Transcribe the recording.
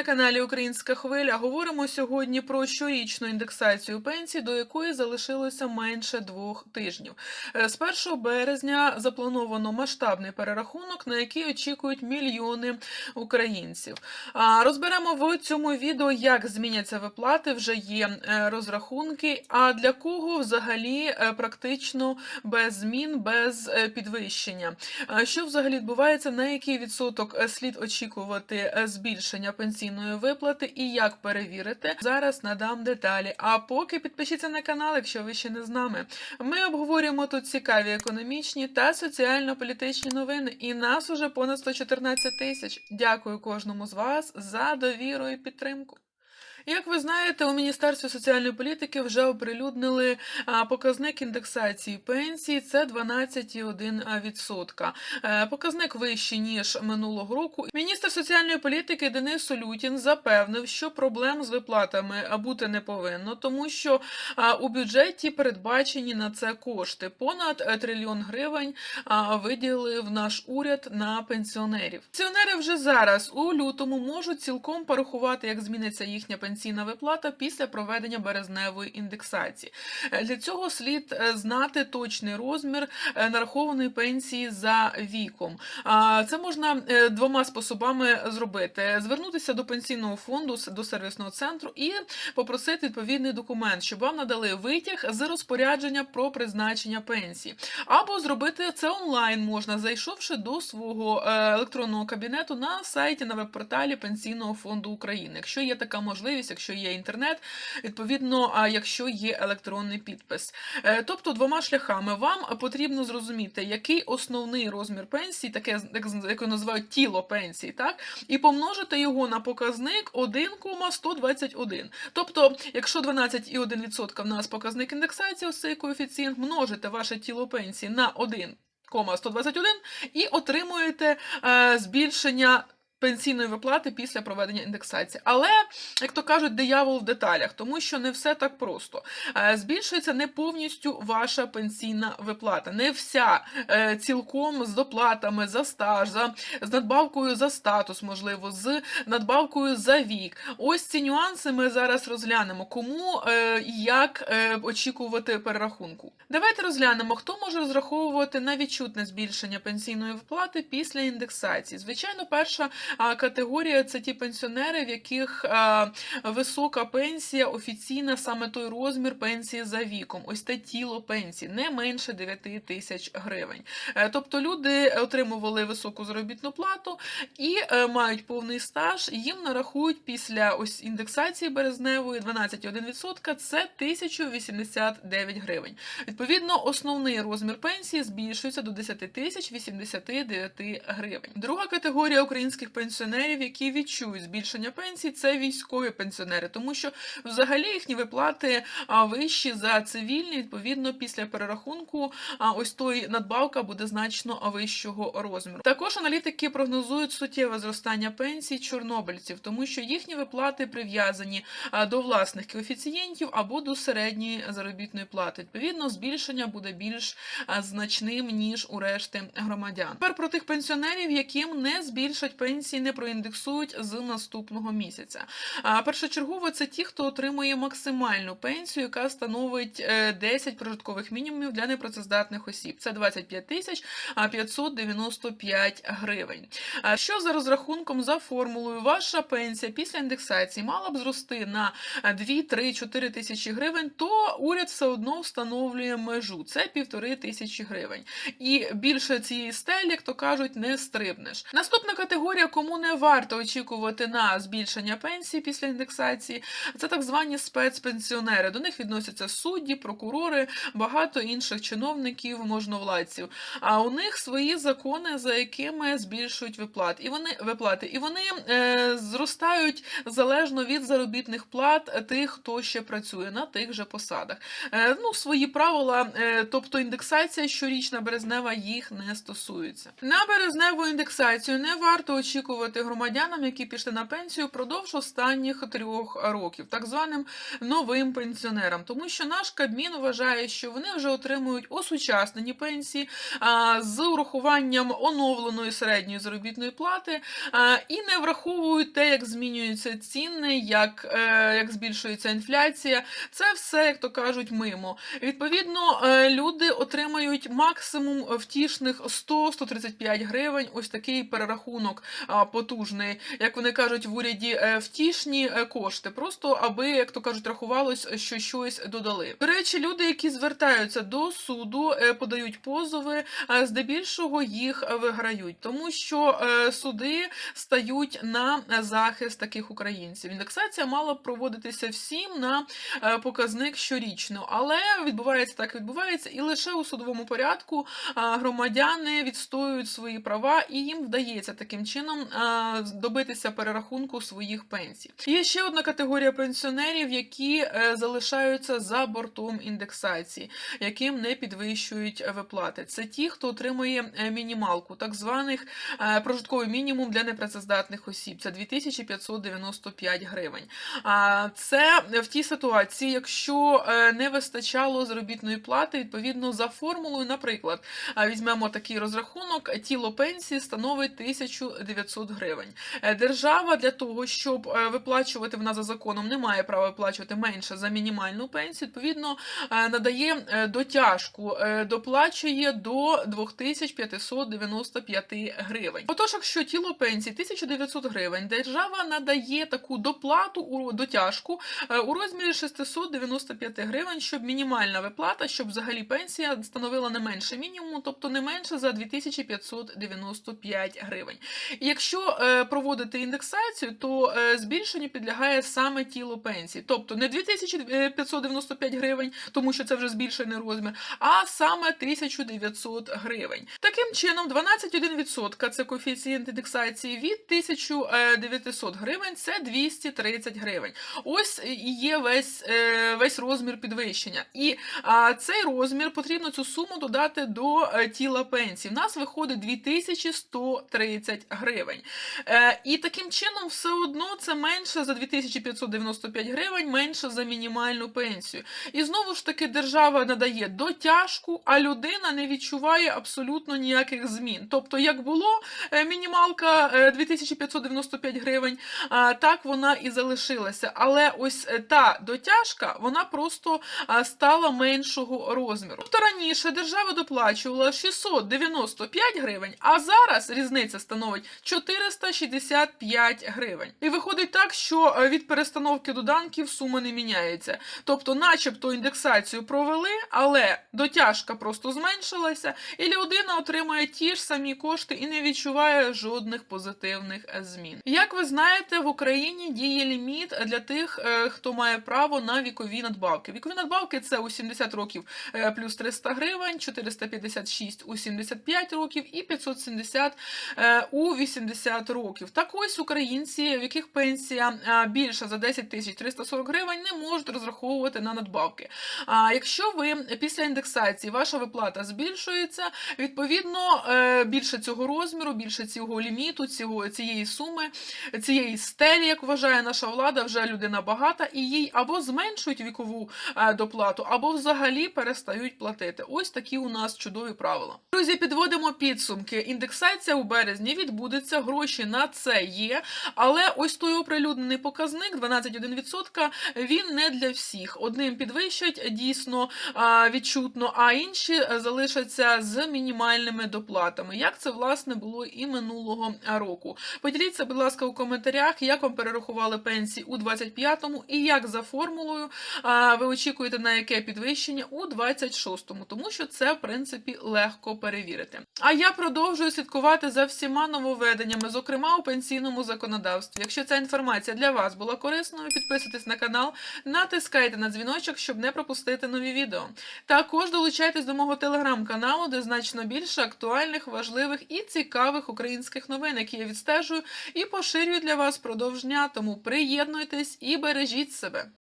на каналі Українська Хвиля. Говоримо сьогодні про щорічну індексацію пенсій, до якої залишилося менше двох тижнів. Е, З 1 березня заплановано масштабний перерахунок, на який очікують мільйони українців. Розберемо в цьому відео, як зміняться виплати. Вже є е, розрахунки. А для кого взагалі е, практично без змін, без підвищення. Що взагалі відбувається, на який відсоток слід очікувати збільшення пенсійної виплати і як перевірити? Зараз надам деталі. А поки підпишіться на канал, якщо ви ще не з нами. Ми обговорюємо тут цікаві економічні та соціально-політичні новини. І нас уже понад 114 тисяч. Дякую кожному з вас за довіру і підтримку. Як ви знаєте, у Міністерстві соціальної політики вже оприлюднили показник індексації пенсій це 12,1%. Е, Показник вищий ніж минулого року. Міністр соціальної політики Денис Солютін запевнив, що проблем з виплатами бути не повинно, тому що у бюджеті передбачені на це кошти. Понад е, трильйон гривень виділив наш уряд на пенсіонерів. Пенсіонери вже зараз у лютому можуть цілком порахувати, як зміниться їхня пенсійна виплата після проведення березневої індексації. Е, Для цього слід е, знати точний розмір е, нарахованої пенсії за віком. Це можна двома способами зробити: звернутися до пенсійного фонду до сервісного центру і попросити відповідний документ, щоб вам надали витяг з розпорядження про призначення пенсії, або зробити це онлайн можна, зайшовши до свого електронного кабінету на сайті на веб-порталі Пенсійного фонду України. Якщо є така можливість, якщо є інтернет, відповідно, якщо є електронний підпис. Е, Тобто двома шляхами вам потрібно зрозуміти, який основний розмір пенсії, таке як називають тіло пенсії, так і помножити його на показник 1,121. Тобто, якщо 12,1% в нас показник індексації, ось цей коефіцієнт, множите ваше тіло пенсії на 1,121 і отримуєте е, збільшення. Пенсійної виплати після проведення індексації. Але, як то кажуть, диявол в деталях, тому що не все так просто. Е, Збільшується не повністю ваша пенсійна виплата, не вся е, цілком з доплатами за стаж, за, з надбавкою за статус, можливо, з надбавкою за вік. Ось ці нюанси ми зараз розглянемо, кому е, і як очікувати перерахунку. Давайте розглянемо, хто може розраховувати на відчутне збільшення пенсійної виплати після індексації. Звичайно, перша категорія це ті пенсіонери, в яких висока пенсія, офіційна саме той розмір пенсії за віком, ось те тіло пенсії, не менше 9 тисяч гривень. Е, Тобто люди отримували високу заробітну плату і е, мають повний стаж, їм нарахують після ось індексації березневої 12,1%, це 1089 гривень. Відповідно, основний розмір пенсії збільшується до 10 тисяч 89 гривень. Друга категорія українських пенсіонерів, які відчують збільшення пенсій, це військові пенсіонери, тому що взагалі їхні виплати вищі за цивільні. Відповідно, після перерахунку ось той надбавка буде значно вищого розміру. Також аналітики прогнозують суттєве зростання пенсій чорнобильців, тому що їхні виплати прив'язані до власних коефіцієнтів або до середньої заробітної плати. Відповідно, збільшення буде більш значним ніж у решти громадян. Тепер про тих пенсіонерів, яким не збільшать пенсії, не проіндексують з наступного місяця. А першочергово це ті, хто отримує максимальну пенсію, яка становить е, 10 прожиткових мінімумів для непрацездатних осіб. Це 25 тисяч 595 гривень. Що за розрахунком за формулою? Ваша пенсія після індексації мала б зрости на 2, 3, 4 тисячі гривень, то уряд все одно встановлює межу. Це півтори тисячі гривень. І більше цієї стелі, як то кажуть, не стрибнеш. Наступна категорія, кому не варто очікувати на збільшення пенсії після індексації, це так звані спецпенсіонери. До них відносяться судді, прокурори, багато інших чиновників, можновладців. А у них свої закони, за якими збільшують виплат. І вони виплати, і вони е, зростають залежно від заробітних плат тих, хто ще працює на тих же посадах. Е, ну, свої правила, е, тобто індексація щорічна березнева їх не стосується. На березневу індексацію не варто очікувати очікувати громадянам, які пішли на пенсію впродовж останніх трьох років, так званим новим пенсіонерам, тому що наш Кабмін вважає, що вони вже отримують осучаснені пенсії а, з урахуванням оновленої середньої заробітної плати а, і не враховують те, як змінюються ціни, як, е, як збільшується інфляція. Це все, як то кажуть, мимо. Відповідно, е, люди отримають максимум втішних 100-135 гривень. Ось такий перерахунок потужний, як вони кажуть в уряді, е, втішні е, кошти, просто аби, як то кажуть, рахувалось, що щось додали. До речі, люди, які звертаються до суду, е, подають позови, здебільшого їх виграють, тому що суди стають на захист таких українців. Індексація мала б проводитися всім на показник щорічно, але відбувається так, відбувається, і лише у судовому порядку громадяни відстоюють свої права, і їм вдається таким чином добитися перерахунку своїх пенсій. Є ще одна категорія пенсіонерів, які е, залишаються за бортом індексації, яким не підвищують виплати. Це ті, хто отримує е, мінімалку, так званих е, прожитковий мінімум для непрацездатних осіб. Це 2595 гривень. Це в тій ситуації, якщо е, не вистачало заробітної плати, відповідно за формулою, наприклад, візьмемо такий розрахунок, тіло пенсії становить 1900 гривень. Е, Держава для того, щоб е, виплачувати вона за законом, не має права виплачувати менше за мінімальну пенсію. Відповідно, е, надає дотяжку, доплачує до 2595 гривень. Отож, якщо тіло пенсії 1900 гривень, держава надає таку доплату дотяжку у розмірі 695 гривень, щоб мінімальна виплата, щоб взагалі пенсія становила не менше мінімуму, тобто не менше за 2595 гривень. І якщо е, проводити індексацію, то е, збільшенню підлягає саме тіло пенсії, тобто не 2595 гривень, тому що це вже збільшений розмір, а саме 1900 гривень. Таким чином, 12,1% це коефіцієнт індексації від 1900 гривень, це 230 гривень. Ось і є весь, е, весь розмір підвищення. І а, цей розмір потрібно цю суму додати до е, тіла пенсії. В нас виходить 2130 гривень. Е, і таким чином, все одно це менше за 2595 гривень, менше за мінімальну пенсію. І знову ж таки держава надає дотяжку, а людина не відчуває абсолютно ніяких змін. Тобто, як було е, мінімалка е, 2595 гривень, а, так вона і залишилася. Але ось е, та дотяжка, вона просто стала меншого розміру. Тобто раніше держава доплачувала 695 гривень, а зараз різниця становить 465 гривень. І виходить так, що е, від перестановки доданків сума не міняється. Тобто, начебто, індексацію провели, але дотяжка просто зменшилася, і людина отримує ті ж самі кошти і не відчуває жодних позитивних е, змін. Як ви знаєте, в Україні діє ліміт для тих, е, хто має право на вікові надбавки. Вікові надбавки це у 70 років плюс 300 гривень, 456 у 75 років і 570 е, у 80 років. Так ось українці, в яких пенсія більша за 10 тисяч 340 гривень, не можуть розраховувати на надбавки. А якщо ви після індексації ваша виплата збільшується, відповідно е, більше цього розміру, більше цього ліміту, цього цієї суми, цієї стелі, як вважає наша влада, вже людина багата, і їй або зменшують вікову е, доплату, або взагалі перестають платити. Ось такі у нас чудові правила. Друзі, підводимо підсумки. Індексація у березні відбудеться, гроші на це є. Але ось той оприлюднений показник 12,1%, він не для всіх. Одним підвищать дійсно відчутно, а інші залишаться з мінімальними доплатами. Як це власне було і минулого року? Поділіться, будь ласка, у коментарях, як вам перерахували пенсії у 25-му і як за формулою ви очікуєте на яке підвищення у 26-му, тому що це в принципі легко перевірити. А я продовжую слідкувати за всіма нововведеннями, зокрема у пенсійному законодавстві. Якщо ця інформація для вас була корисною, підписуйтесь на канал, натискайте на дзвіночок, щоб не пропустити нові відео. Також долучайтесь до мого телеграм-каналу, де значно більше актуальних, важливих і цікавих українських новин, які я відстежую і поширюю для вас впродовж дня. Тому приєднуйтесь і бережіть себе.